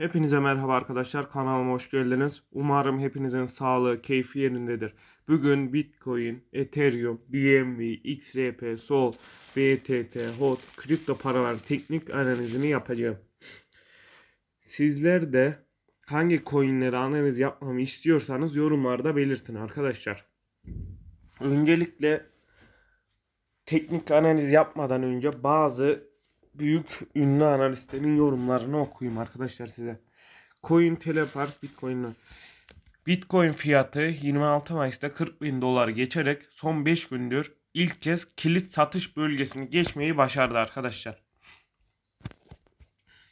Hepinize merhaba arkadaşlar. Kanalıma hoş geldiniz. Umarım hepinizin sağlığı, keyfi yerindedir. Bugün Bitcoin, Ethereum, BNB, XRP, Sol, BTT, HOT, kripto paraların teknik analizini yapacağım. Sizler de hangi coinleri analiz yapmamı istiyorsanız yorumlarda belirtin arkadaşlar. Öncelikle teknik analiz yapmadan önce bazı büyük ünlü analistlerin yorumlarını okuyayım arkadaşlar size. Coin Telepart Bitcoin'in Bitcoin fiyatı 26 Mayıs'ta 40 bin dolar geçerek son 5 gündür ilk kez kilit satış bölgesini geçmeyi başardı arkadaşlar.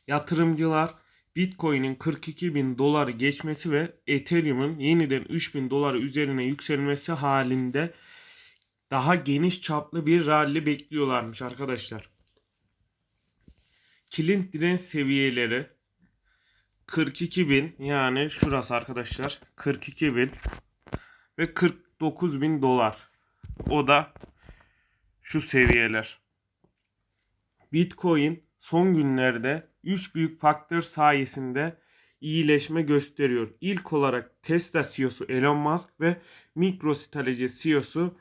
Yatırımcılar Bitcoin'in 42 bin dolar geçmesi ve Ethereum'un yeniden 3 bin dolar üzerine yükselmesi halinde daha geniş çaplı bir rally bekliyorlarmış arkadaşlar. Kilit direnç seviyeleri 42 bin yani şurası arkadaşlar 42 bin ve 49 bin dolar. O da şu seviyeler. Bitcoin son günlerde 3 büyük faktör sayesinde iyileşme gösteriyor. İlk olarak Tesla CEO'su Elon Musk ve MicroStrategy CEO'su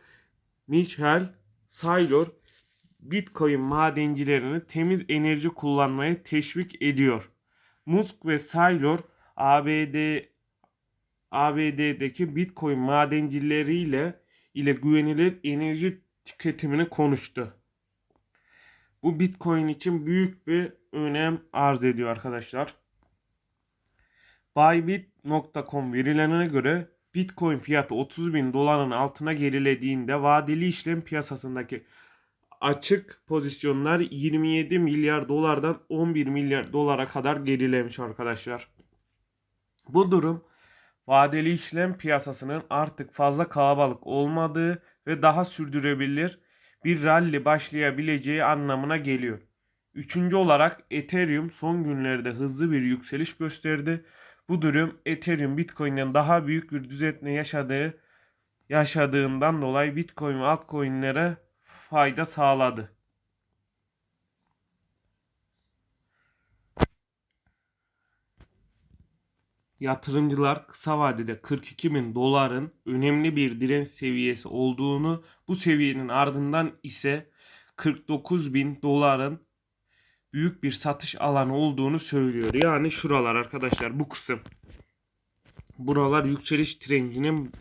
Michael Saylor Bitcoin madencilerini temiz enerji kullanmaya teşvik ediyor. Musk ve Saylor ABD ABD'deki Bitcoin madencileriyle ile güvenilir enerji tüketimini konuştu. Bu Bitcoin için büyük bir önem arz ediyor arkadaşlar. Bybit.com verilerine göre Bitcoin fiyatı 30 bin doların altına gerilediğinde vadeli işlem piyasasındaki açık pozisyonlar 27 milyar dolardan 11 milyar dolara kadar gerilemiş arkadaşlar. Bu durum vadeli işlem piyasasının artık fazla kalabalık olmadığı ve daha sürdürebilir bir rally başlayabileceği anlamına geliyor. Üçüncü olarak Ethereum son günlerde hızlı bir yükseliş gösterdi. Bu durum Ethereum Bitcoin'den daha büyük bir düzeltme yaşadığı yaşadığından dolayı Bitcoin ve altcoin'lere fayda sağladı. Yatırımcılar kısa vadede 42 bin doların önemli bir direnç seviyesi olduğunu, bu seviyenin ardından ise 49 bin doların büyük bir satış alanı olduğunu söylüyor. Yani şuralar arkadaşlar bu kısım. Buralar yükseliş trendinin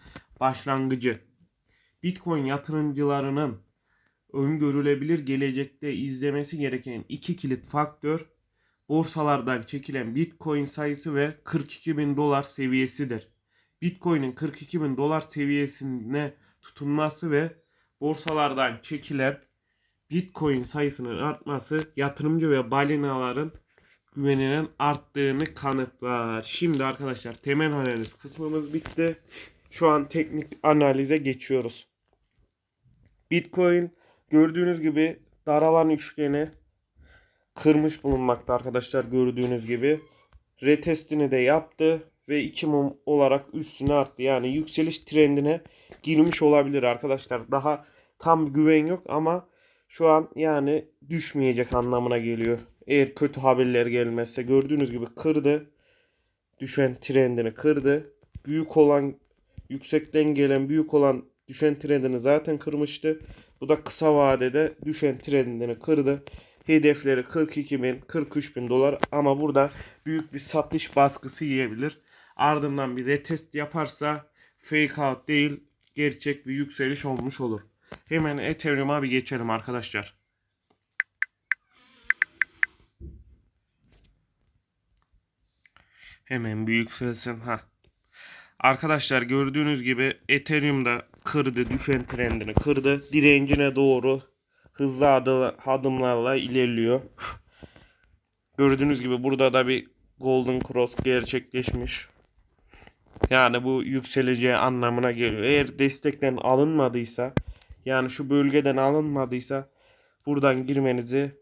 başlangıcı. Bitcoin yatırımcılarının öngörülebilir gelecekte izlemesi gereken iki kilit faktör borsalardan çekilen Bitcoin sayısı ve 42 bin dolar seviyesidir. Bitcoin'in 42 bin dolar seviyesine tutunması ve borsalardan çekilen Bitcoin sayısının artması yatırımcı ve balinaların güveninin arttığını kanıtlar. Şimdi arkadaşlar temel analiz kısmımız bitti. Şu an teknik analize geçiyoruz. Bitcoin gördüğünüz gibi daralan üçgeni kırmış bulunmakta arkadaşlar gördüğünüz gibi. Retestini de yaptı ve iki mum olarak üstüne arttı. Yani yükseliş trendine girmiş olabilir arkadaşlar. Daha tam güven yok ama şu an yani düşmeyecek anlamına geliyor. Eğer kötü haberler gelmezse gördüğünüz gibi kırdı. Düşen trendini kırdı. Büyük olan yüksekten gelen büyük olan düşen trendini zaten kırmıştı. Bu da kısa vadede düşen trendini kırdı. Hedefleri 42 bin, 43 bin dolar ama burada büyük bir satış baskısı yiyebilir. Ardından bir retest yaparsa fake out değil gerçek bir yükseliş olmuş olur. Hemen Ethereum'a bir geçelim arkadaşlar. Hemen bir yükselsin. ha. Arkadaşlar gördüğünüz gibi Ethereum'da kırdı, düşen trendini kırdı. Direncine doğru hızlı adımlarla ilerliyor. Gördüğünüz gibi burada da bir Golden Cross gerçekleşmiş. Yani bu yükseleceği anlamına geliyor. Eğer destekten alınmadıysa yani şu bölgeden alınmadıysa buradan girmenizi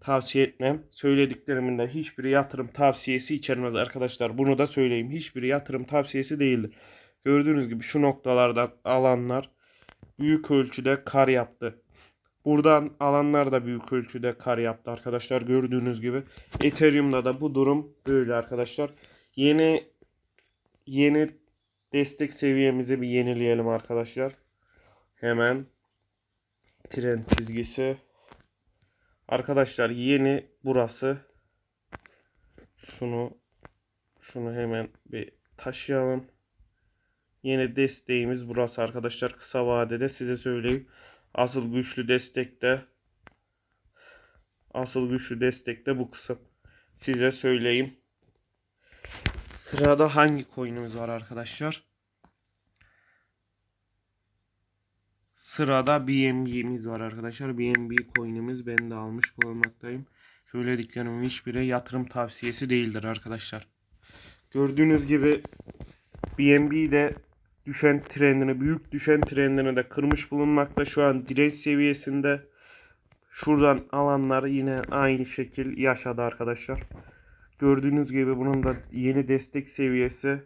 tavsiye etmem. Söylediklerimin de hiçbiri yatırım tavsiyesi içermez arkadaşlar. Bunu da söyleyeyim. Hiçbiri yatırım tavsiyesi değildir. Gördüğünüz gibi şu noktalarda alanlar büyük ölçüde kar yaptı. Buradan alanlar da büyük ölçüde kar yaptı arkadaşlar gördüğünüz gibi. Ethereum'da da bu durum böyle arkadaşlar. Yeni yeni destek seviyemizi bir yenileyelim arkadaşlar. Hemen tren çizgisi. Arkadaşlar yeni burası. Şunu şunu hemen bir taşıyalım. Yeni desteğimiz burası arkadaşlar. Kısa vadede size söyleyeyim. Asıl güçlü destekte asıl güçlü destekte bu kısım. Size söyleyeyim. Sırada hangi coin'imiz var arkadaşlar? Sırada BNB'miz var arkadaşlar. BNB coin'imiz ben de almış bulunmaktayım. Söylediklerimin hiçbiri yatırım tavsiyesi değildir arkadaşlar. Gördüğünüz gibi BNB de düşen trendini, büyük düşen trendini de kırmış bulunmakta. Şu an direnç seviyesinde. Şuradan alanlar yine aynı şekil yaşadı arkadaşlar. Gördüğünüz gibi bunun da yeni destek seviyesi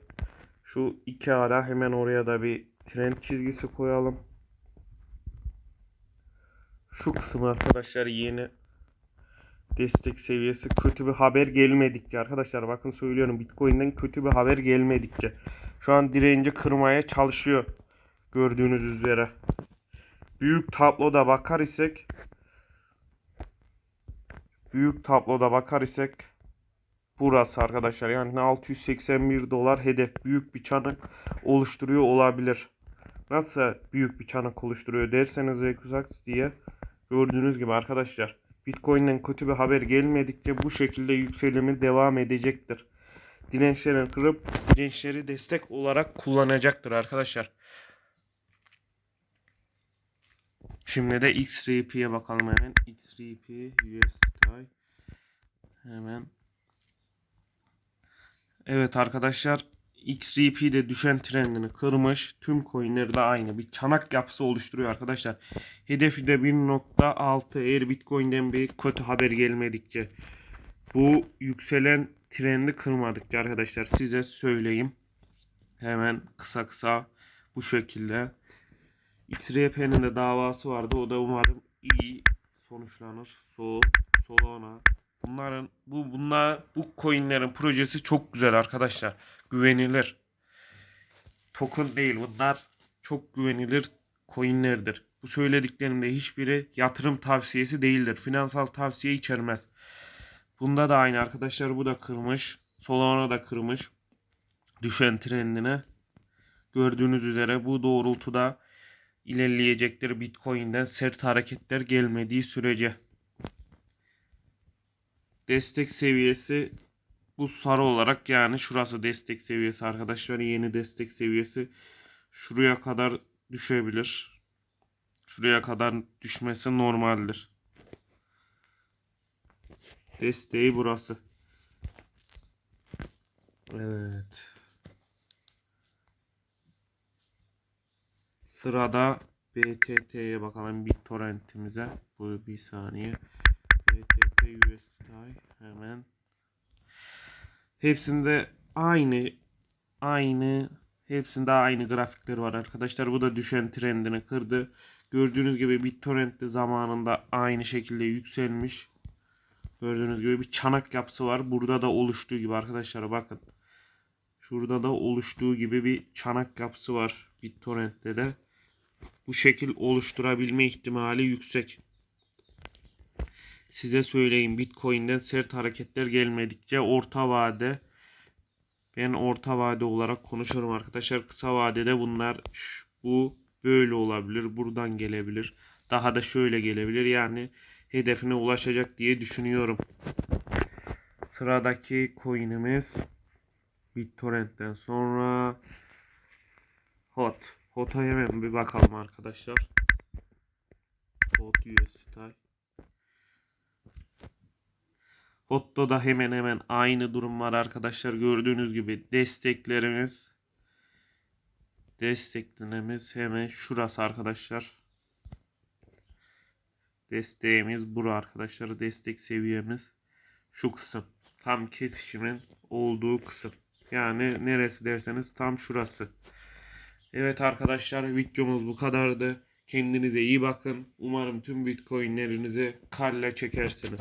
şu iki ara hemen oraya da bir trend çizgisi koyalım. Şu kısım arkadaşlar yeni destek seviyesi kötü bir haber gelmedikçe arkadaşlar bakın söylüyorum Bitcoin'den kötü bir haber gelmedikçe şu an direnci kırmaya çalışıyor gördüğünüz üzere. Büyük tabloda bakar isek büyük tabloda bakar isek burası arkadaşlar yani 681 dolar hedef büyük bir çanak oluşturuyor olabilir. Nasıl büyük bir çanak oluşturuyor derseniz Exax diye gördüğünüz gibi arkadaşlar Bitcoin'den kötü bir haber gelmedikçe bu şekilde yükselimi devam edecektir. Dirençlerini kırıp dirençleri destek olarak kullanacaktır arkadaşlar. Şimdi de XRP'ye bakalım hemen. XRP USDT hemen. Evet arkadaşlar XRP de düşen trendini kırmış. Tüm coinleri de aynı. Bir çanak yapısı oluşturuyor arkadaşlar. Hedefi de 1.6 eğer Bitcoin'den bir kötü haber gelmedikçe. Bu yükselen trendi kırmadıkça arkadaşlar size söyleyeyim. Hemen kısa kısa bu şekilde. XRP'nin de davası vardı. O da umarım iyi sonuçlanır. So, Solana. Bunların bu bunlar bu coinlerin projesi çok güzel arkadaşlar. Güvenilir. Token değil bunlar. Çok güvenilir coinlerdir. Bu söylediklerimde hiçbiri yatırım tavsiyesi değildir. Finansal tavsiye içermez. Bunda da aynı arkadaşlar. Bu da kırmış. Solana da kırmış. Düşen trendine. Gördüğünüz üzere bu doğrultuda ilerleyecektir. Bitcoin'den sert hareketler gelmediği sürece. Destek seviyesi bu sarı olarak yani şurası destek seviyesi arkadaşlar. Yeni destek seviyesi şuraya kadar düşebilir. Şuraya kadar düşmesi normaldir. Desteği burası. Evet. Sırada BTT'ye bakalım BitTorrent'imize. Bu bir saniye. BTT USDT hemen. Hepsinde aynı aynı hepsinde aynı grafikleri var arkadaşlar. Bu da düşen trendini kırdı. Gördüğünüz gibi BitTorrent de zamanında aynı şekilde yükselmiş. Gördüğünüz gibi bir çanak yapısı var. Burada da oluştuğu gibi arkadaşlar bakın. Şurada da oluştuğu gibi bir çanak yapısı var BitTorrent'te de. Bu şekil oluşturabilme ihtimali yüksek. Size söyleyeyim Bitcoin'den sert hareketler gelmedikçe orta vade ben orta vade olarak konuşurum arkadaşlar. Kısa vadede bunlar bu böyle olabilir. Buradan gelebilir. Daha da şöyle gelebilir. Yani hedefine ulaşacak diye düşünüyorum. Sıradaki coin'imiz BitTorrent'ten sonra Hot. Hot'a hemen bir bakalım arkadaşlar. Hot USDT. Hot'ta da hemen hemen aynı durum var arkadaşlar. Gördüğünüz gibi desteklerimiz desteklerimiz hemen şurası arkadaşlar. Desteğimiz bura arkadaşlar. Destek seviyemiz şu kısım. Tam kesişimin olduğu kısım. Yani neresi derseniz tam şurası. Evet arkadaşlar videomuz bu kadardı. Kendinize iyi bakın. Umarım tüm Bitcoin'lerinizi karla çekersiniz.